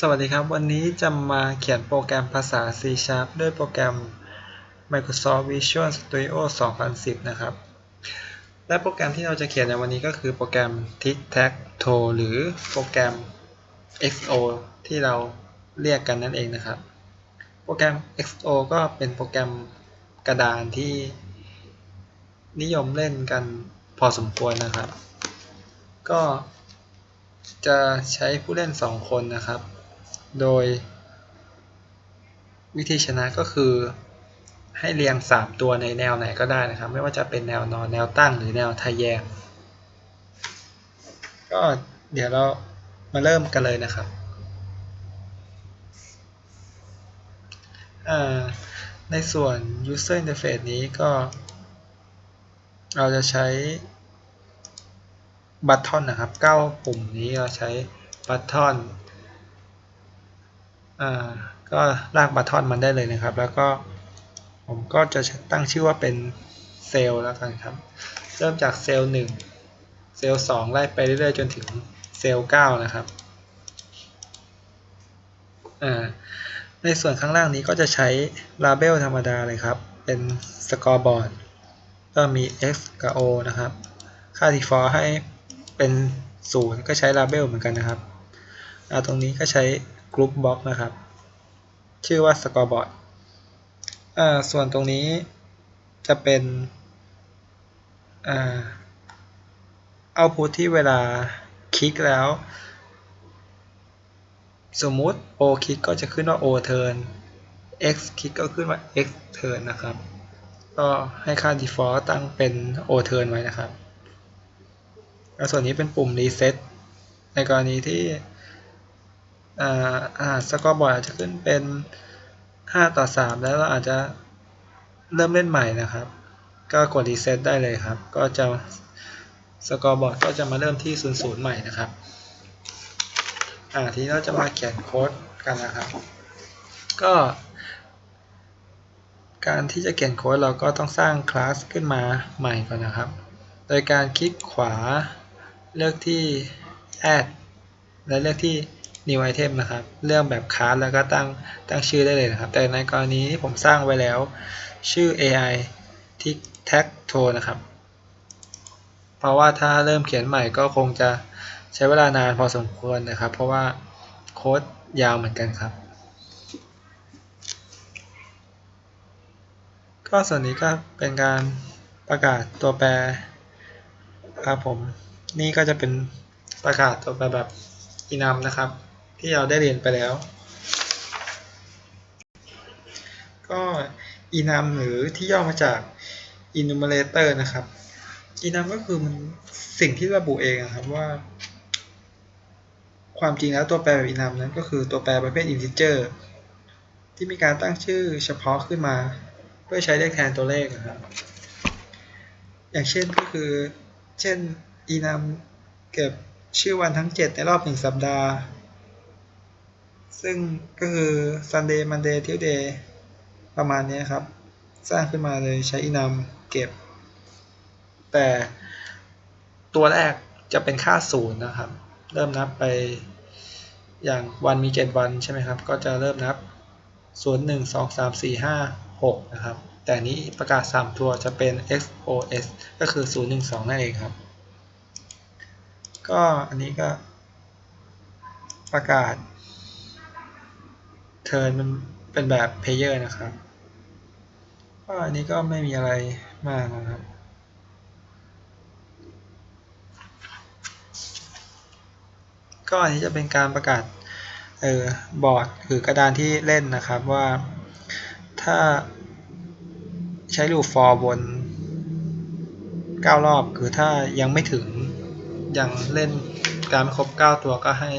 สวัสดีครับ วันนี้จะมาเขียนโปรแกรมภาษา C Sharp ด้วยโปรแกรม Microsoft Visual Studio 2010 นะครับ และโปรแกรมที่เราจะเขียนในวันนี้ก็คือโปรแกรม Tic Tac Toe หรือโปรแกรม XO ที่เราเรียกกันนั่นเองนะครับ โปรแกรม XO ก็เป็นโปรแกรมกระดานที่นิยมเล่นกันพอสมควรนะครับ ก็จะใช้ผู้เล่น 2 คนนะครับ โดย วิธีชนะก็คือให้เรียง 3 ตัวในแนวไหนก็ได้นะครับ ไม่ว่าจะเป็นแนวนอนแนวตั้งหรือแนวทะแยง ก็เดี๋ยวเรามาเริ่มกันเลยนะครับ ในส่วน user interface นี้ก็ เราจะใช้บัตทอนนะครับ 9 ปุ่มนี้เราใช้บัตทอน ก็ลากบัตทอนมันได้เลยนะครับ แล้วก็ผมก็จะตั้งชื่อว่าเป็นเซลล์แล้วกันครับ เริ่มจากเซลล์1เซลล์2ไล่ไปเรื่อยๆจนถึงเซลล์9นะครับในส่วนข้างล่างนี้ก็จะใช้ Label ธรรมดาเลยครับ เป็น Scoreboard ก็มี x กับ o นะครับ ค่า default ให้เป็น 0 ก็ใช้ Label เหมือนกันนะครับ ตรงนี้ก็ใช้ Group Box นะครับ ชื่อว่า Scoreboard อ่าส่วนตรงนี้จะเป็นเอา output ที่เวลาคลิกแล้ว สมมุติ o คลิกก็จะขึ้นว่า o turn x คลิกก็ขึ้นว่า x turn นะครับ ก็ให้ค่า default ตั้งเป็น o turn ไว้นะครับ แล้วส่วนนี้เป็นปุ่ม reset ในกรณีที่ อ่าสกอร์บอร์ดอาจจะขึ้นเป็น 5 ต่อ 3 แล้วเราอาจจะเริ่มเล่นใหม่นะครับ ก็กด reset ได้เลยครับ ก็จะสกอร์บอร์ดก็จะมาเริ่มที่ 00 ใหม่นะครับ อ่าทีนี้เราจะมาเขียนโค้ดกันนะครับ ก็ การที่จะเขียนโค้ดเราก็ต้องสร้างคลาสขึ้นมาใหม่ก่อนนะครับ โดยการคลิกขวาเลือกที่ add และเลือกที่ new item นะครับเลือกแบบคลาสแล้วก็ตั้งตั้งชื่อได้เลยนะครับ แต่ในกรณีที่ผมสร้างไว้แล้ว ชื่อ AI tic tac toe นะครับ เพราะว่าถ้าเริ่มเขียนใหม่ก็คงจะใช้เวลานานพอสมควรนะครับ เพราะว่าโค้ดยาวเหมือนกันครับ ก็ส่วนนี้ก็เป็นการประกาศตัวแปรครับผม นี่ก็จะเป็นประกาศตัวแปรแบบอินัมนะครับ ที่เราได้เรียนไปแล้ว ก็อินัมหรือที่ย่อมาจาก enumerator นะครับอินัมก็คือมันสิ่งที่ระบุเองครับว่า ความจริงแล้วตัวแปรแบบอินัมนั้นก็คือตัวแปรประเภท integer ที่มีการตั้งชื่อเฉพาะขึ้นมา เพื่อใช้เรียกแทนตัวเลขนะครับ อย่างเช่นก็คือ เช่น enum เก็บชื่อวันทั้ง 7 ในรอบ 1 สัปดาห์ ซึ่งก็คือ Sunday Monday Tuesday ประมาณนี้ครับ สร้างขึ้นมาเลยใช้ enum เก็บ แต่ตัวแรกจะเป็นค่า0นะครับ เริ่มนับไปอย่างวันมี7วันใช่ไหมครับ ก็จะเริ่มนับ0 1 2 3 4 5 6นะครับ แต่นี้ประกาศ3ตัวจะเป็น XOS ก็คือ0 1 2นั่นเองครับ ก็อันนี้ก็ประกาศ เทิร์นมันเป็นแบบเพเยอร์นะครับก็อันนี้ก็ไม่มีอะไรมากนะครับ ก็อันนี้จะเป็นการประกาศเออบอร์ดคือกระดานที่เล่นนะครับว่าถ้าใช้ลูป for บน 9 รอบคือถ้ายังไม่ถึงยังเล่นการไม่ครบ 9 ตัวก็ให้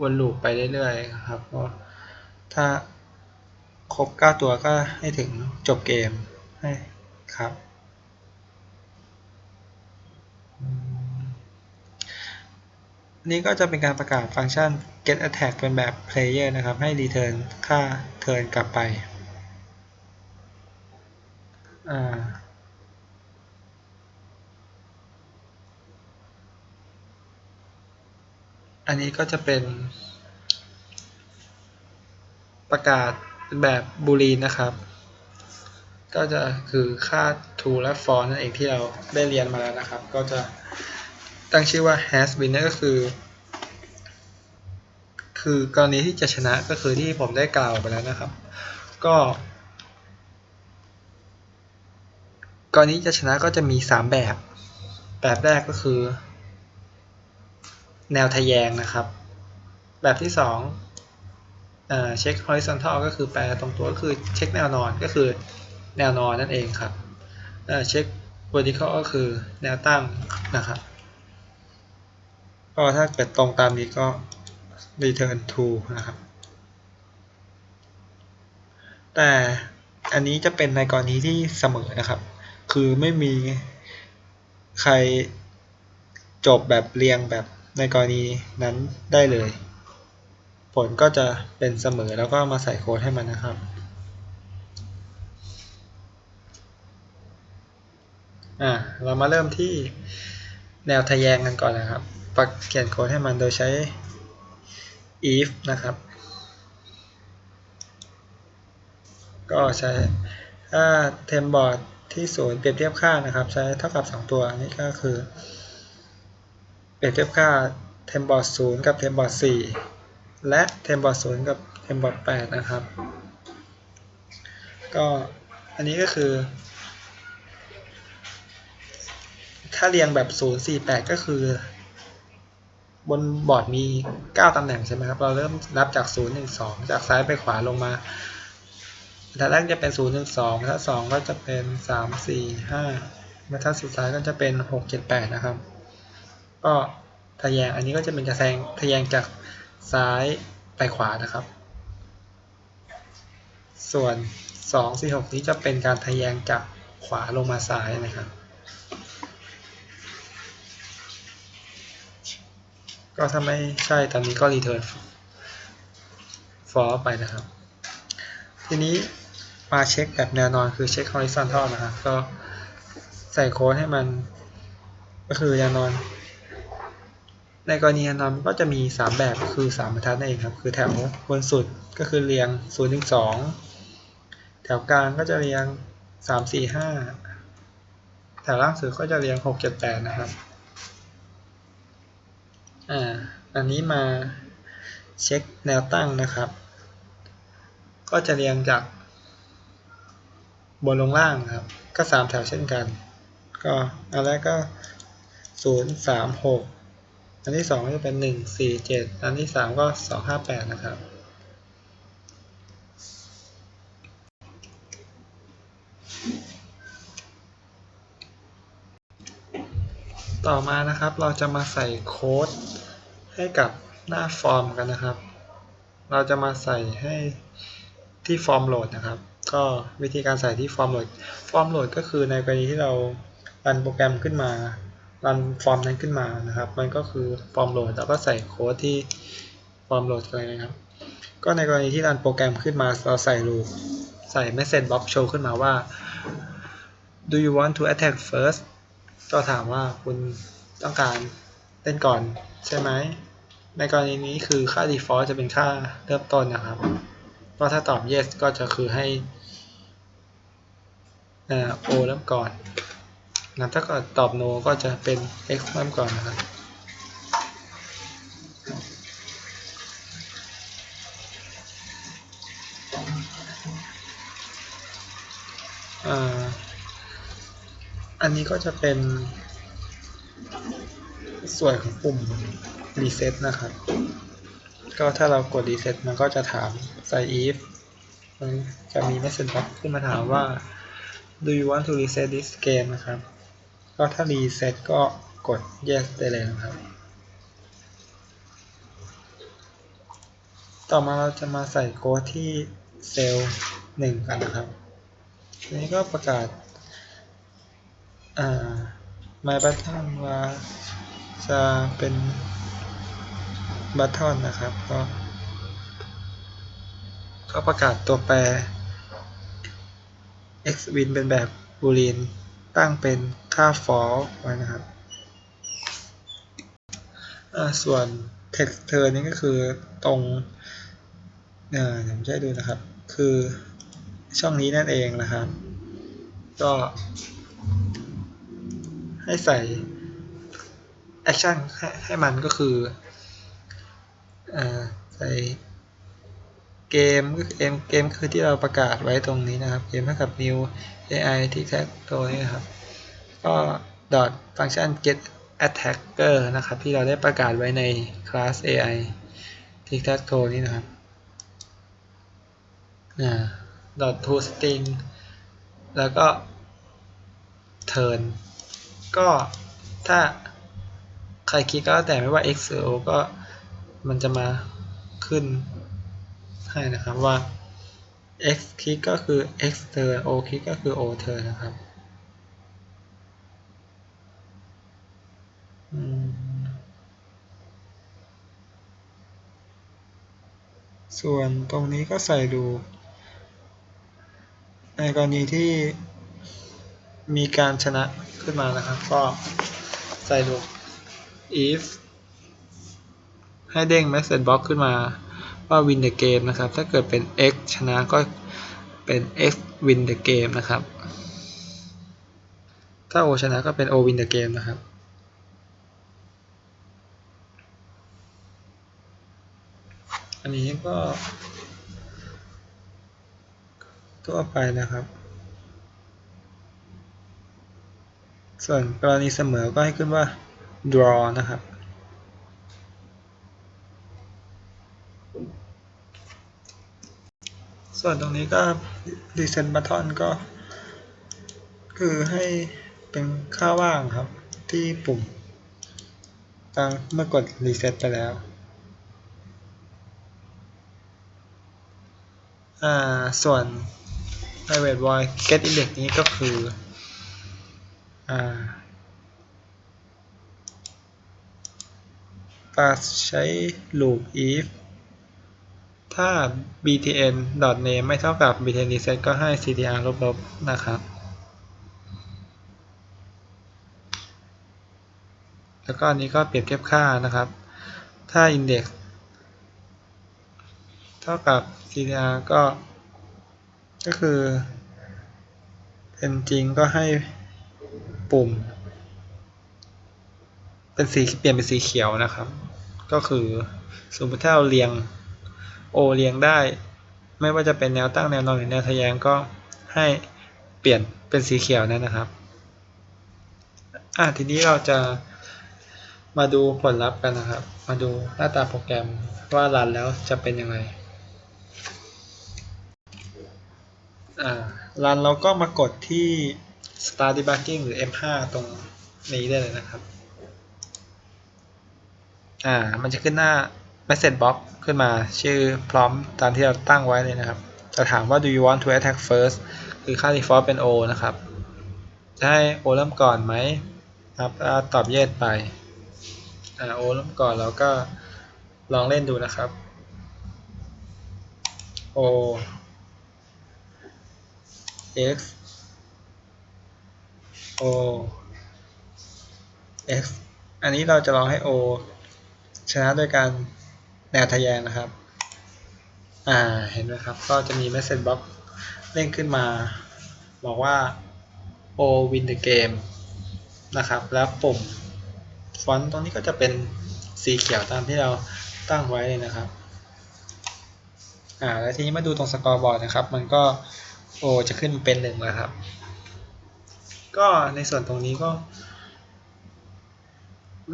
วนลูปไปเรื่อยๆครับเพราะ ถ้าครบ 9 ตัวก็ให้ถึงจบเกมให้ครับ นี่ก็จะเป็นการประกาศฟังก์ชัน get attack เป็นแบบ player นะครับ ให้ return ค่า turn กลับไป อ่าอันนี้ก็จะเป็น ประกาศแบบบูลีนนะครับ ก็จะคือค่า true และ false นั่นเองที่เราได้เรียนมาแล้วนะครับ ก็จะตั้งชื่อว่า has been นั่นก็คือ คือกรณีที่จะชนะก็คือที่ผมได้กล่าวไปแล้วนะครับ ก็กรณีจะชนะก็จะมี 3 แบบ แบบแรกก็คือ แนวทะแยงนะครับ แบบที่ 2 เช็ค horizontal ก็คือแปลตรงตัวก็คือเช็คแนวนอนก็คือแนวนอนนั่นเองครับเช็ค vertical ก็คือแนวตั้งนะครับก็ถ้าเกิดตรงตามนี้ก็ return true นะครับ แต่อันนี้จะเป็นในกรณีที่เสมอนะครับ คือไม่มีใครจบแบบเรียงแบบในกรณีนั้นได้เลย ผลก็จะเป็นเสมอแล้วก็มาใส่โค้ดให้มันนะครับ อ่าเรามาเริ่มที่แนวทะแยงกันก่อนนะครับปักเขียนโค้ดให้มันโดยใช้ if นะครับ ก็ใช้ถ้าเทมบอร์ดที่ศูนย์เปรียบเทียบค่านะครับ ใช้เท่ากับ 2 ตัวนี่ก็คือ เปรียบเทียบค่าเทมบอร์ดศูนย์กับเทมบอร์ดสี่ และเทมบอร์ดศูนย์กับเทมบอร์ดแปดนะครับ ก็อันนี้ก็คือ ถ้าเรียงแบบ0 4 8ก็คือบนบอร์ดมี 9 ตำแหน่งใช่ไหมครับ เราเริ่มนับจาก 0 1 2 จากซ้ายไปขวาลงมาบรรทัดแรกจะเป็น 0 1 2บรรทัด2ก็จะเป็น 3 4 5บรรทัดสุดท้ายก็จะเป็น 6 7 8 นะครับ ก็ทะแยง อันนี้ก็จะเป็นกระแสงทะแยงจาก ซ้ายไปขวานะครับ ส่วน 2 4 6 นี้จะเป็นการทะแยงจากขวาลงมาซ้ายนะครับ ก็ถ้าไม่ใช่ตอนนี้ก็ return false ไปนะครับ ทีนี้มาเช็คแบบแนวนอนคือเช็ค horizontal นะครับ ก็ใส่โค้ดให้มันก็คือแนวนอน ในกรณีแนวนอนก็จะมี 3 แบบคือ 3บรรทัดนั่นเองครับ คือแถวบนสุดก็คือเรียง0 1 2แถวกลางก็จะเรียง 3 4 5 แถวล่างสุดก็จะเรียง 6 7 8 นะครับ อ่า อันนี้มาเช็คแนวตั้งนะครับ ก็จะเรียงจากบนลงล่างครับ ก็สามแถวเช่นกัน ก็อันแรกก็ศูนย์สามหก อันที่สองก็จะเป็นหนึ่งสี่เจ็ดอันที่สามก็สองห้าแปดนะครับ ต่อมานะครับเราจะมาใส่โค้ดให้กับหน้าฟอร์มกันนะครับ เราจะมาใส่ให้ที่ฟอร์มโหลดนะครับ ก็วิธีการใส่ที่ฟอร์มโหลด ฟอร์มโหลดก็คือในกรณีที่เรารันโปรแกรมขึ้นมา รันฟอร์มนั้นขึ้นมานะครับ มันก็คือฟอร์มโหลดแล้วก็ใส่โค้ดที่ฟอร์มโหลดเลยนะครับ ก็ในกรณีที่รันโปรแกรมขึ้นมาเราใส่รูปใส่ message box show ขึ้นมาว่า do you want to attack first ก็ถามว่าคุณต้องการเล่นก่อนใช่ไหม ในกรณีนี้คือค่า default จะเป็นค่าเริ่มต้นนะครับ ก็ถ้าตอบ yes ก็จะคือให้ o เริ่มก่อน นะถ้าก็ตอบ no ก็จะเป็น x เริ่มก่อนนะครับ อันนี้ก็จะเป็น ส่วนของปุ่ม reset นะครับ ก็ถ้าเรากด reset มันก็จะถามใส่ if มันจะมี message box ขึ้นมาถามว่า do you want to reset this game นะครับ ก็ถ้า reset ก็กด yes ได้เลยนะครับ ต่อมาเราจะมาใส่โค้ดที่เซลล์หนึ่งกันนะครับทีนี้ก็ประกาศอ่า my button ว่าจะเป็นบัตทอนนะครับ ก็ ก็ประกาศตัวแปร x win เป็นแบบบูลีน ตั้งเป็นค่า false ไว้นะครับ ส่วน text turn นี่ก็คือตรงอ่าเดี๋ยวผมจะให้ดูนะครับ คือช่องนี้นั่นเองนะครับ ก็ให้ใส่แอคชั่นให้มันก็คืออ่าใส่ เกมก็คือเกมเกมคือที่เราประกาศไว้ตรงนี้นะครับเกมเท่ากับ new AI tic tac toe นี่นะครับ ก็ dot function get attacker นะครับ ที่เราได้ประกาศไว้ใน class AI tic tac toe นี่นะครับอ่า dot to string แล้วก็ turn ก็ถ้าใครคลิกก็แล้วแต่ไม่ว่า x หรือ o ก็มันจะมาขึ้น ให้นะครับว่า x คลิกก็คือ x turn o คลิกก็คือ o turn นะครับส่วนตรงนี้ก็ใส่ดู ในกรณีที่มีการชนะขึ้นมานะครับ ก็ใส่ดู if ให้เด้ง message box ขึ้นมา ว่า win the game นะครับ ถ้าเกิดเป็น x ชนะก็เป็น x win the game นะครับ ถ้า o ชนะก็เป็น o win the game นะครับอันนี้ก็ทั่วไปนะครับ ส่วนกรณีเสมอก็ให้ขึ้นว่า draw นะครับ ส่วนตรงนี้ก็ reset button ก็ คือให้เป็นค่าว่างครับ ที่ปุ่มตั้งเมื่อกด reset ไปแล้วอ่าส่วน private void get index นี้ก็คืออ่าปาใช้ loop if ถ้า btn name ไม่เท่ากับ btn reset ก็ให้ ctr ลบๆนะครับ แล้วก็อันนี้ก็เปรียบเทียบค่านะครับ ถ้า index เท่ากับ ctr ก็ ก็คือ เป็นจริงก็ให้ปุ่ม เป็นสีเปลี่ยนเป็นสีเขียวนะครับ ก็คือสมมติถ้าเราเรียง O เรียงได้ ไม่ว่าจะเป็นแนวตั้งแนวนอนหรือแนวทะแยงก็ให้เปลี่ยนเป็นสีเขียวนั่นนะครับอะทีนี้เราจะมาดูผลลัพธ์กันนะครับ มาดูหน้าตาโปรแกรมว่ารันแล้วจะเป็นยังไงอ่ารันเราก็มากดที่ start debugging หรือ M5 ตรงนี้ได้เลยนะครับ อ่า มันจะขึ้นหน้า message box ขึ้นมาชื่อพร้อมตามที่เราตั้งไว้เลยนะครับ จะถามว่า do you want to attack first คือค่า default เป็น O นะครับ จะให้ O เริ่มก่อนไหมครับตอบ yes ไปอ่า O เริ่มก่อนเราก็ลองเล่นดูนะครับ O x O x อันนี้เราจะลองให้ O ชนะโดยการ แนวทะแยงนะครับ อ่า เห็นไหมครับ ก็จะมี message box เด้งขึ้นมา บอกว่า O win the game นะครับ แล้วปุ่มฟอนต์ตรงนี้ก็จะเป็นสีเขียวตามที่เราตั้งไว้เลยนะครับ อ่า แล้วทีนี้มาดูตรงสกอร์บอร์ดนะครับ มันก็ O จะขึ้นเป็นหนึ่งแล้วครับ ก็ในส่วนตรงนี้ก็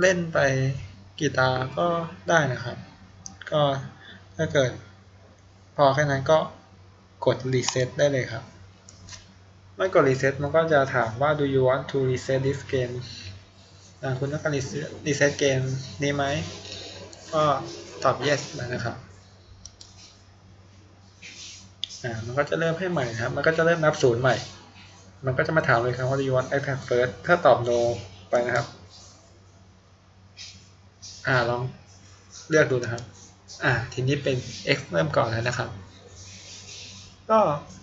เล่นไปกีตาร์ก็ได้นะครับ ก็ถ้าเกิดพอแค่นั้นก็กด reset ได้เลยครับเมื่อกด reset มันก็จะถามว่า do you want to reset this game คุณต้องการ reset reset เกมนี้ไหม ก็ตอบ yes นะครับอ่ามันก็จะเริ่มให้ใหม่ครับ มันก็จะเริ่มนับศูนย์ใหม่ มันก็จะมาถามเลยครับว่า do you want attack first ถ้าตอบ no ไปนะครับ อ่าลองเลือกดูนะครับ อ่าทีนี้เป็น x เริ่มก่อนแล้วนะครับ ก็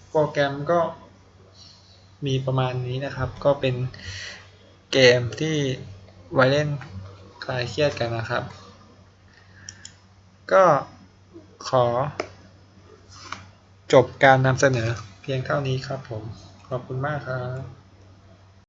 โปรแกรมก็มีประมาณนี้นะครับ ก็เป็นเกมที่ไว้เล่นคลายเครียดกันนะครับ ก็ขอ จบการนำเสนอเพียงเท่านี้ครับผม ขอบคุณมากครับ